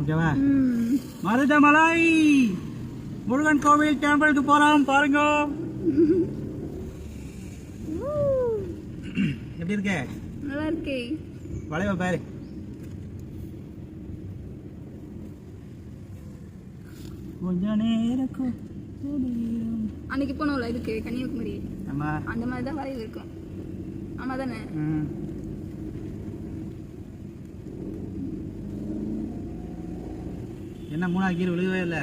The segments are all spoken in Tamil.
ஓகேவா. மருதமலை முருகன் கோவில் டெம்பிளுக்கு போறோம் பாருங்க. எப்படி இருக்க? நல்லா இருக்கே வளைவ பாரு. கொஞ்ச நேரம். அன்னைக்கு போனோம்ல இதுக்கு கன்னியாகுமரி. அந்த மாதிரி தான் வரையில் இருக்கும். ஆமா தானே என்ன மூணாவது கீர் விழுகவே இல்லை?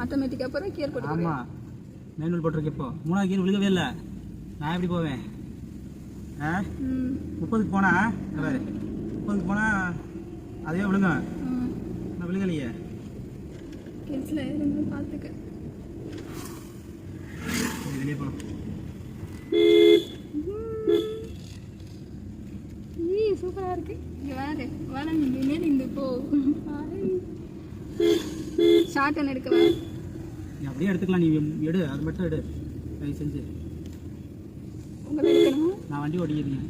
ஆட்டோமேட்டிக்காக போகிற கியர் போட்டு ஆமா. மேனுவல் போட்டிருக்கு இப்போ. மூணாவது கீர் விழுகவே இல்லை. நான் எப்படி போவேன்? ஆ? முப்பதுக்கு போனா? பாரு. முப்பதுக்கு போனா அதுவே விழுங்க. நான் விழுகலையே. இருந்து பார்த்துக்க. வெளியே போகலாம் சூப்பராக இருக்கு. இங்கே வேறு வேற இங்கே இந்த போ. ஷார்ட் எடுக்கவா நீ அப்படியே எடுத்துக்கலாம் நீ எடு அது மட்டும் எடு. தயவு செஞ்சு. உங்களை எடுக்கணும்? நான் வண்டி ஓட்டிக்கிறேன்.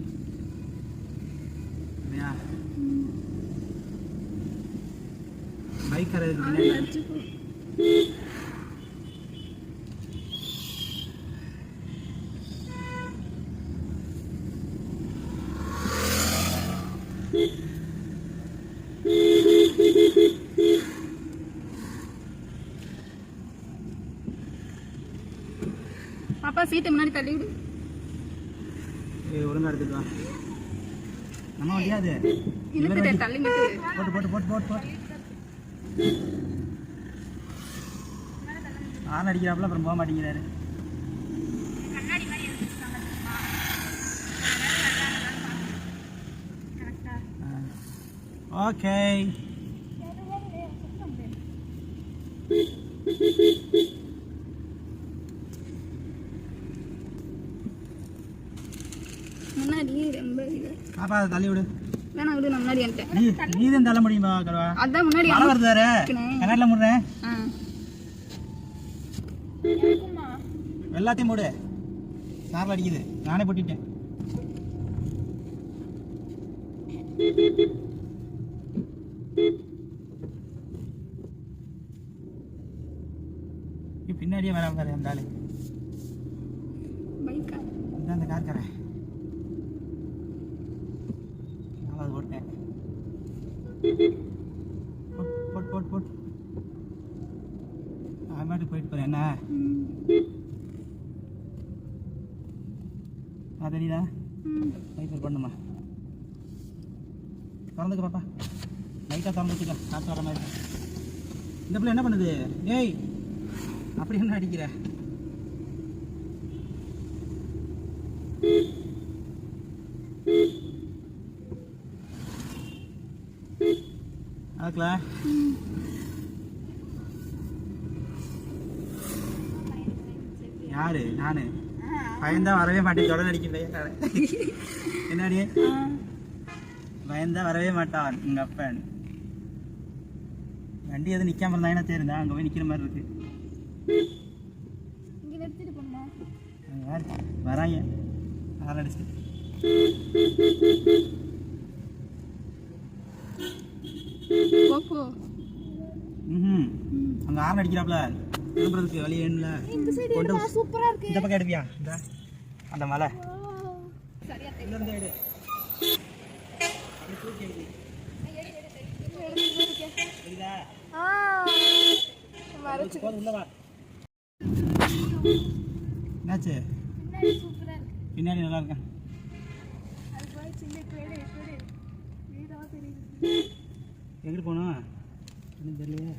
இல்லையா? பைக் கரை இருக்கு ஆளு பின்னாடி. அடிச்சு போ பாப்பா சீட்டை முன்னாடி தள்ளி விடு. ஒழுங்கா எடுத்துட்டு வா. நம்ம வண்டியா அது? இழுத்துட்டேன் தள்ளி போட்டு போட்டு போட்டு போட்டு போட்டு. ஆன் அடிக்கிறாப்புல அப்புறம் போக மாட்டேங்கிறாரு. ஓகே முன்னாடி ரொம்ப இது பாப்பா தள்ளி விடு. நான் முன்னாடி வந்துட்டேன். நீ தான் தள்ள முடியுமா கருவா? அதான் முன்னாடி மழை வருது வேற. கண்ணாடில முடுறேன் எல்லாத்தையும் மூடு. சாரில் அடிக்குது. நானே போட்டுட்டேன். பின்னாடியே பாரு அந்த ஆளு. அந்த நாலாவது போட்டேன் போட் போட் போட் போட் அது போயிட்டு போறேன். என்ன? தெரியுதா? ம் பண்ணுமா? திறந்துக்க பாப்பா. லைட்டாக திறந்து வச்சுக்க. காற்று வர மாதிரி இந்த பிள்ளை என்ன பண்ணுது? ஏய் அப்படி என்ன அடிக்கிற. யாரு? நானு. பயந்தா வரவே மாட்டேன். தொடர் அடிக்கல என்னடி? பயந்தா வரவே மாட்டான் உங்க அப்பன். வண்டி எதுவும் நிக்காம இருந்தாங்கன்னா தெரியுதா? அங்க போய் நிக்கிற மாதிரி இருக்கு. வராங்க. ஆள் அடிச்சு அங்க ஆரன் அடிக்கிறாப்ல. திரும்புறதுக்கு வழி இந்த சைடு கொண்டு சூப்பராக இருக்கு. இந்த பக்கம் எடுப்பியா? இந்த அந்த மலை. சரியா இங்க இருந்து எடு என்னாச்சு? பின்னாடி சூப்பராக இருக்கு. பின்னாடி நல்லா இருக்கேன். அது போய் சின்ன பேடு பேடு வீடாக தெரியுது. எங்கிட்டு போகணும் ஒன்றும் தெரியலையே.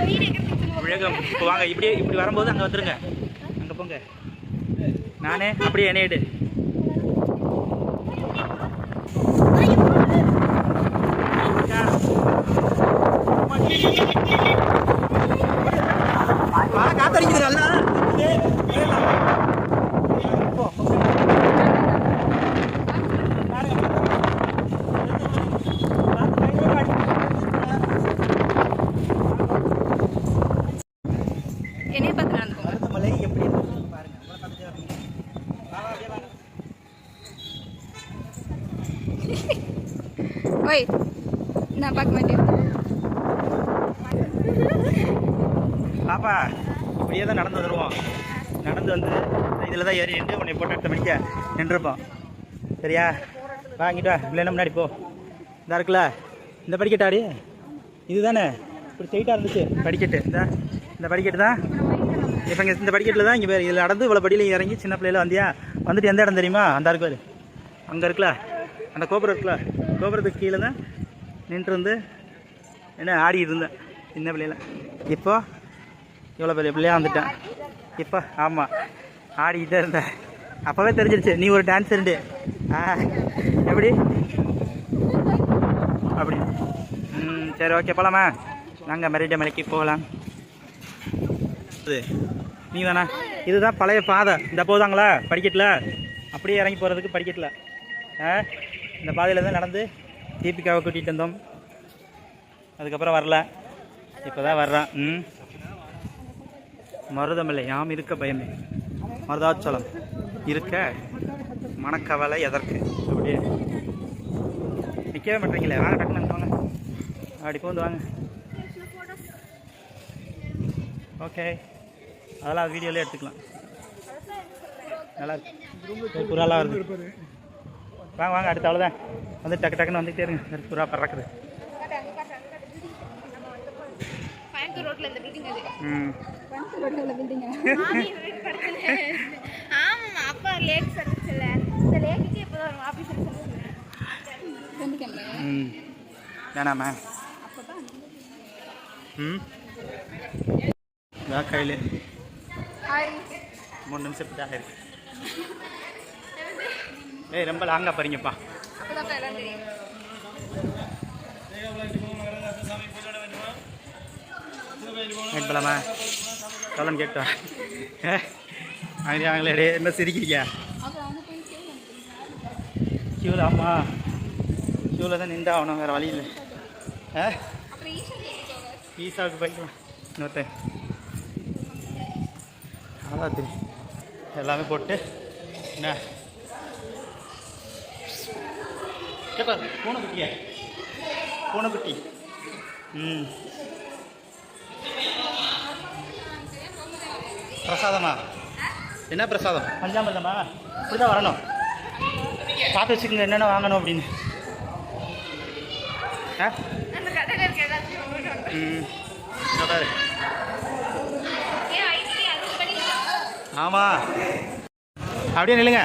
நம்ம இப்போ வாங்க இப்படியே இப்படி வரும்போது அங்கே வந்துருங்க. அங்கே போங்க. நானே அப்படியே என்னையிடு எடு காத்தடிக்குது நல்லா என்னைய பார்த்து நடந்துக்கோங்க மருதமலை எப்படி இருக்குன்னு பாருங்க உங்களை பார்த்துட்டே வரணும். வா, வா, அப்படியே வாங்க. ஓய் நான் பார்க்க மாட்டேன் பாப்பா இப்படியே தான் நடந்து வருவோம். நடந்து வந்து இதில் தான் ஏறி நின்று உன்னை போட்டோ எடுத்த மணிக்க நின்றுருப்போம். சரியா? வாங்கிட்டு வா. என்ன முன்னாடி போ. இந்த இருக்குல்ல? இந்த படிக்கட்டாடி இதுதானே? இப்படி ஸ்ட்ரைட்டாக இருந்துச்சு. படிக்கட்டு. இந்த இந்த படிக்கட்டு தான். இப்போ இங்கே இந்த படிக்கட்டில் தான் இங்கே இதில் நடந்து இவ்வளோ படியில் இறங்கி சின்ன பிள்ளையில வந்தியா? வந்துட்டு எந்த இடம் தெரியுமா? அந்த இருக்கு அங்கே இருக்குல்ல? அந்த கோபுரம் இருக்குல்ல? கோபுரத்துக்கு கீழே தான் நின்று வந்து என்ன ஆடி இருந்தேன் சின்ன பிள்ளையில. இப்போ இவ்வளோ பெரிய பிள்ளையா வந்துட்டேன். இப்போ ஆமாம் ஆடிக்கிட்டே இருந்தேன். அப்போவே தெரிஞ்சிருச்சு நீ ஒரு டான்ஸருண்டு ஆ எப்படி? அப்படி. ம் சரி ஓகே போகலாமா நாங்கள் மெரிட மலைக்கு போகலாம். நீ தானே இதுதான் பழைய பாதை. இந்த போதாங்களா? படிக்கட்டில்? அப்படியே இறங்கி போகிறதுக்கு படிக்கட்டில். ஆ இந்த பாதையில் தான் நடந்து தீபிகாவை கூட்டிகிட்டு வந்தோம். அதுக்கப்புறம் வரல. இப்போ தான் வர்றான். ம். மருதமில்லை யாம் இருக்க பயமே. மருதாச்சலம். இருக்க மனக்கவலை எதற்கு? அப்படியே. நிற்கவே மாட்டீங்களே? வாங்க டக்குனு வாங்க. அப்படி போந்து வாங்க. ஓகே. அதெல்லாம் வீடியோலேயே எடுத்துக்கலாம். நல்லா இருக்கு. புறாலாம் வருது. வாங்க வாங்க அடுத்த அவ்வளோதான் வந்து டக்கு டக்குன்னு வந்துகிட்டே இருங்க. புறா பறக்குது. ஆமா அப்பா லேக் சர்வீஸ்ல இந்த லேக்குக்கு இப்போ ஒரு ஆபீஸ் ம். வேணாமா ம். கையில். மூணு நிமிஷத்துக்கு ஆயிருக்கு. ஏய் ரொம்ப லாங்காக போறீங்கப்பா. அப்பதான் எல்லாம் சொல்லன்னு கேட்டா. ஏ அவங்களே என்ன சிரிக்கிறீங்க? க்யூவில் ஆமாம் க்யூவில் தான் நின்று ஆகணும் வேறு வழி இல்லை. ஆ அப்புறம் ஈசாவுக்கு போய்க்கலாம் இன்னொருத்தன். அதான் தெரியும் எல்லாமே போட்டு என்ன? கேப்பா பூனைக்குட்டியா? பூனைக்குட்டி. ம். பிரசாதமா? என்ன பிரசாதம்? பஞ்சாமிரதமா? இப்படி தான் வரணும். பார்த்து வச்சுக்கோங்க என்னென்ன வாங்கணும் அப்படின்னு. ஆ? ம் ஆமாம் அப்படியே நில்லுங்க.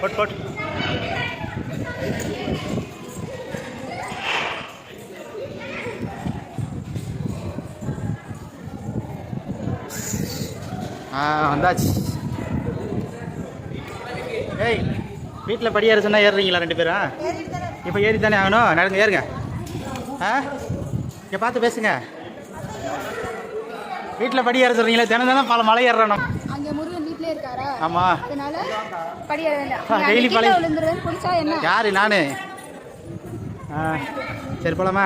போட் போட் ஆ வந்தாச்சு. ஏய் வீட்டில் படி ஏற சொன்னால் ஏறுறீங்களா ரெண்டு பேரும்? இப்போ ஏறி தானே ஆகணும். நடங்க ஏறுங்க. ஆ? இங்கே பார்த்து பேசுங்க. வீட்டில் படி ஏற சொல்கிறீங்களா தினம் தினம் பல மலை ஏறணும். ஆமாம் குடிச்சா என்ன? யார்? நான். ஆ சரி போகலாமா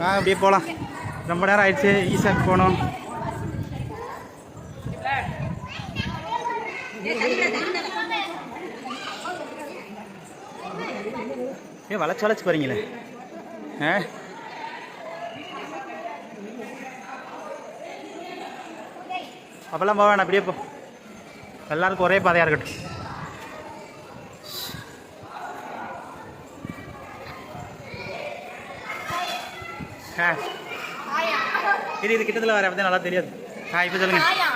ஆ. அப்படியே போகலாம் ரொம்ப நேரம் ஆயிடுச்சு. ஈசாக்கு போகணும். ஏன் வளைச்சு வளைச்சு போகிறீங்களே ஆ? அப்போல்லாம் போக அப்படியே போ. எல்லாருக்கும் ஒரே பாதையாக இருக்கட்டும். ஆ. இது இது கிட்டத்தில் வர அப்படி நல்லா தெரியாது. ஆ இப்போ சொல்லுங்கள்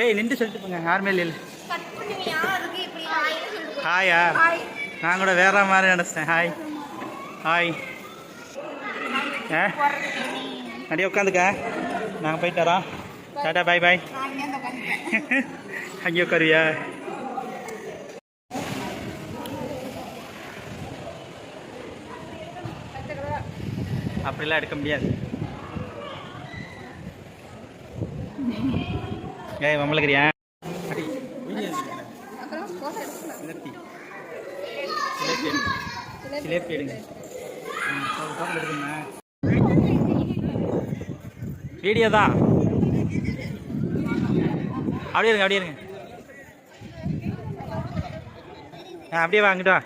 ஏய் நின்று சொல்லிட்டு போங்க. யாருமே இல்லை ஹாயா. நான் கூட வேற மாதிரி நினச்சிட்டேன். ஹாய் ஹாய் ஆ அப்படியே உட்காந்துக்க நாங்கள் போயிட்டு வரோம். டாட்டா பாய் பாய் நான் இங்கே உட்காருவியா அப்படிலாம் எடுக்க முடியாது. ஏய் மம்மளுக்குறியா சிலேபி எடுங்க வீடியோ தான் அப்படியே இருங்க அப்படியே இருங்க. ஆ அப்படியே வாங்கிட்டு வா.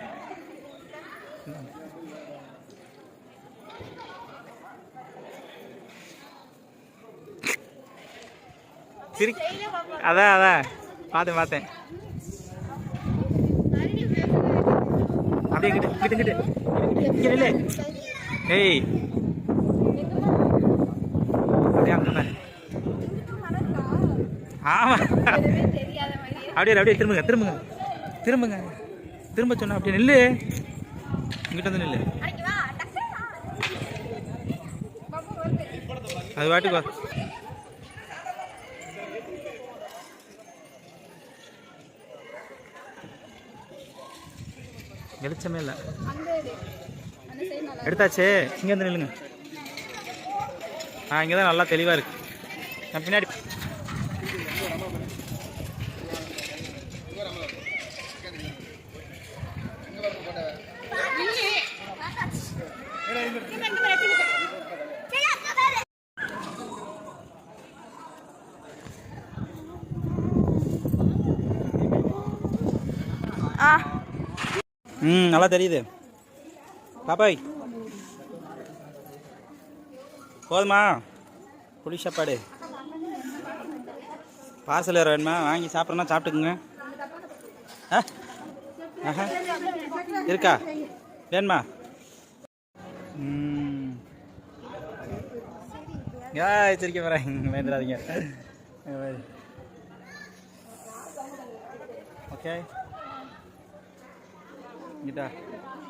சிரி அதான் அதான். பார்த்தேன் பார்த்தேன் அப்படியே கிட்ட கிட்ட கிட்ட. இங்க நில்லு. ஏய். அப்படியே அங்கே பாரு ஆமா. தெரியாத மாதிரி அப்படியே அப்படியே திரும்புங்க திரும்புங்க. திரும்புங்க. திரும்ப சொன்னா அப்படியே நில்லு. இங்கிட்ட வந்து நில்லு. அது பாட்டுக்கு வெளிச்சமே இல்லை. எடுத்தாச்சு இங்கே வந்து நில்லுங்க ஆ இங்கே தான் நல்லா தெளிவாக இருக்கு நான் பின்னாடி ம் நல்லா தெரியுது. பாப்பாய். போதுமா? புளி சாப்பாடு. பார்சல் வேறு வேணுமா? வாங்கி சாப்பிட்றனா சாப்பிட்டுக்குங்க. ஆ? ஆஹா. இருக்கா? வேணுமா? ம். யா சிரிக்க போகிறேன் பயந்துடாதீங்க. ஓகே. இங்கிட்டா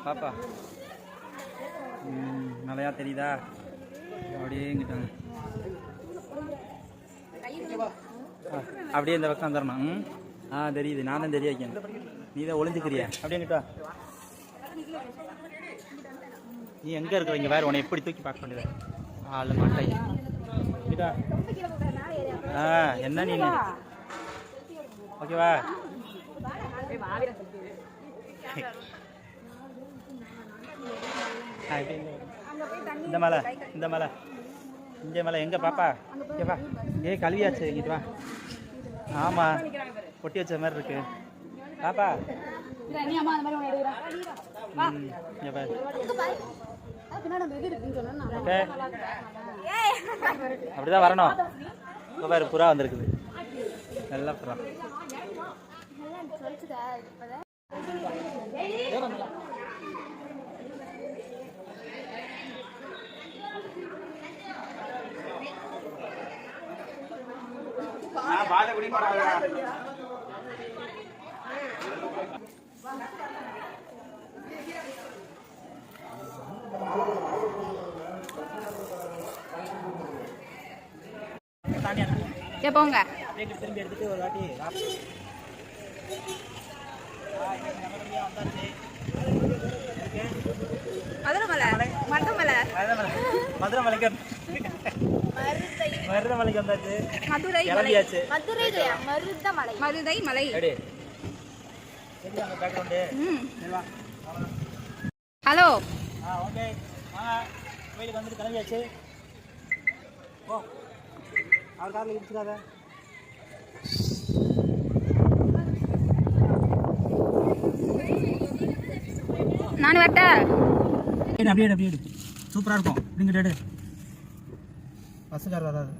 பாப்பா. ம் தெரியுதா? அப்படியே இங்கிட்டாங்க. ஆ, அப்படியே இந்த பக்கம் வந்துடணும். ம்? ஆ தெரியுது. நான் தான் தெரிய வைக்கேன் நீ தான் ஒளிஞ்சுக்கிறிய? அப்படியே இங்கிட்டா நீ எங்கே இருக்கிற? இங்கே வேறு உன்னை எப்படி தூக்கி பார்க்க வேண்டியது? ஆள் மாட்டை கிட்டா ஆ என்ன நீ? ஓகேவா ஆ, இப்படி இங்க வா. இந்த மலை இந்த மலை. இங்கே மலை. எங்கே பாப்பா? இங்கே வா. ஏய் கழுவியாச்சு. இங்கிட்டு வா. ஆமாம் கொட்டி வச்ச மாதிரி இருக்கு. பாப்பா. பாரு. அப்படிதான் வரணும். இங்க பாரு புறா வந்திருக்குது. நல்லா புறா ஏ போங்க திரும்பி எடுத்துட்டு ஒரு வாட்டி மதுரை மலை மட்டை மலை மதுரை மலைக்கு மருத மலைக்கு வந்தாச்சு. மதுரை கிளம்பியாச்சு. மதுரை மருதமலை. மருதை மலை. எப்படி எப்படி அங்கே பேக்ரவுண்டு ம். சரி வா ஹலோ. ஆ ஓகே கோயிலுக்கு வந்துட்டு கிளம்பியாச்சு. ஓ அவர் காரில் இடிச்சுக்காத நான் வரட்டா அப்படியே அப்படியே சூப்பராக இருக்கும். இங்கிட்ட எடு பஸ்ஸுக்கார் வராது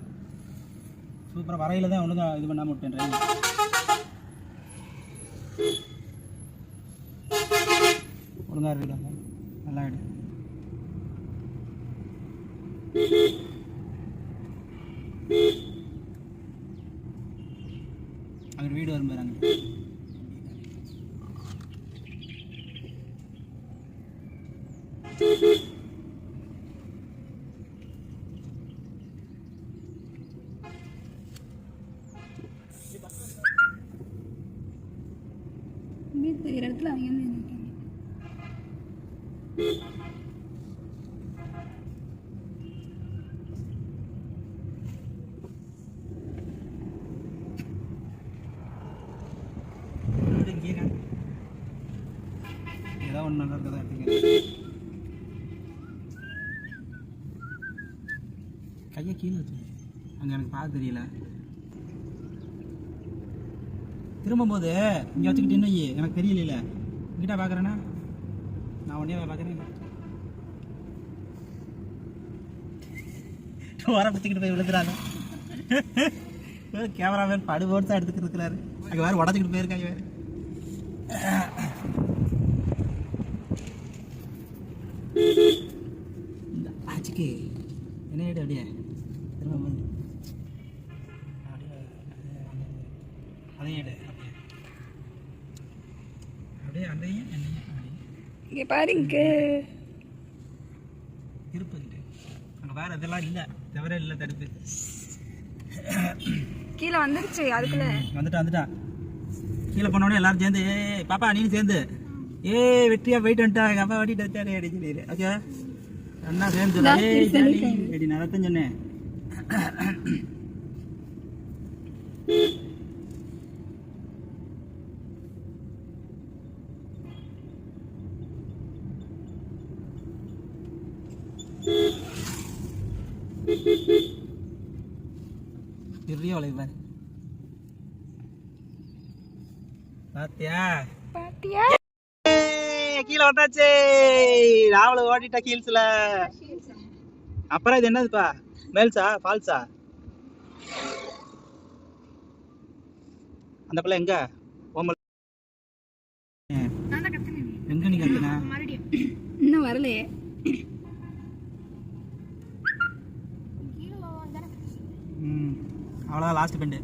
சூப்பராக வரையில தான் ஒழுங்கா இது பண்ணாமல் விட்டேன் டிரைவர் ஒழுங்கா இருக்காங்க நல்லா எடு வீடு தெரிகிற இடத்துல அவங்க வந்து நினைக்காங்க வீடு ஏதாவது ஒன்று நல்லா இருக்கதா எடுத்துக்க கையை கீழே வச்சு அங்கே எனக்கு பார்க்க தெரியல. திரும்பும்போது இங்கே வச்சுக்கிட்டு இன்னும் எனக்கு தெரியல இங்கிட்ட பார்க்குறேன்னா நான் ஒன்றே பார்க்குறேன் வர பிடிச்சிக்கிட்டு போய் விழுந்துறாங்க கேமராமேன் படு போட்டு தான் எடுத்துக்கிட்டு இருக்கிறாரு. அங்கே வேறு உடச்சிக்கிட்டு போயிருக்காங்க வேறு. இந்த ஆச்சுக்கு என்ன ஏடு அப்படியே திரும்ப வந்து அப்படியே அதையும் எடு அப்படியே அப்படியே அதையும் என்னையும் அப்படியே இங்க பாருங்க. திருப்பதிட்டு அங்கே வேறு இதெல்லாம் இல்லை. தவிர இல்லை தடுப்பு. கீழே வந்துருச்சு அதுக்குள்ள. வந்துட்டான் வந்துட்டான் கீழே போனோடனே எல்லாரும் சேர்ந்து ஏய் பாப்பா நீனும் சேர்ந்து. ஏ வெற்றியா போயிட்டு வந்துட்டான் எங்கள் அப்பா வட்டிட்டு வச்சாரு அடி சொல்லி ஓகே. அண்ணா சேர்ந்து. ஏய் ஜாலி அடி நான் தான் சொன்னேன். பெரிய வளைவு பாரு பாத்தியா பாத்தியா கீழே வந்தாச்சு. ராவல ஓடிட்டா ஹீல்ஸ்ல. அப்புறம் இது என்னதுப்பா? மேல்ஸா? ஃபால்ஸா? அந்த பிள்ளை எங்க? ஓமல் எங்க நீ கத்துன? இன்னும் வரலையே ம் அவ்வளோதான் லாஸ்ட் பெண்டு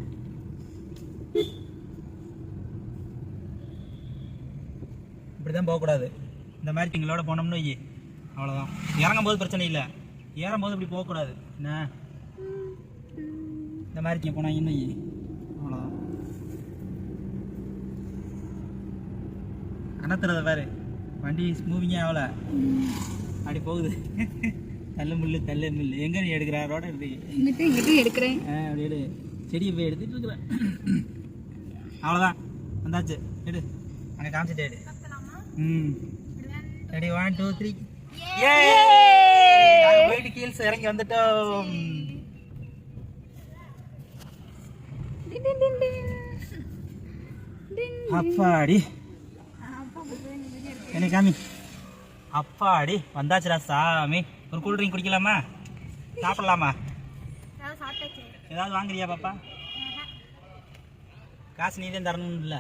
இப்படி தான் போகக்கூடாது. இந்த மாதிரி திங்களோட போனோம்னு வை அவ்வளோதான் இறங்கும் போது பிரச்சனை இல்லை. ஏறும்போது இப்படி போகக்கூடாது. என்ன? இந்த மாதிரி இங்கே போனாங்கன்னு வை அவ்வளோதான் கணத்துறத பாரு. வண்டி மூவிங்கே ஆகலை. அப்படி போகுது. தள்ளு முள்ளு தள்ளு முள்ளு. எங்கே நீ எடுக்கிற? ரோட எடுத்து இங்கிட்டு இங்கிட்டு எடுக்கிறேன். அப்படி எடு. செடியை போய் எடுத்துட்டு இருக்கிறேன். அவ்வளோதான் வந்தாச்சு. எடு. அங்கே காமிச்சிட்டு எடு. ம். ரெடி ஒன் டூ த்ரீ ஏ போயிட்டு கீழ்ஸ் இறங்கி வந்துட்டோம். அப்பாடி. என்ன காமி. அப்பாடி. வந்தாச்சுடா சாமி. ஒரு கூல் ட்ரிங்க் குடிக்கலாமா? சாப்பிடலாமா? ஏதாவது வாங்குறியா பாப்பா? காசு நீ தான் தரணும் இல்லை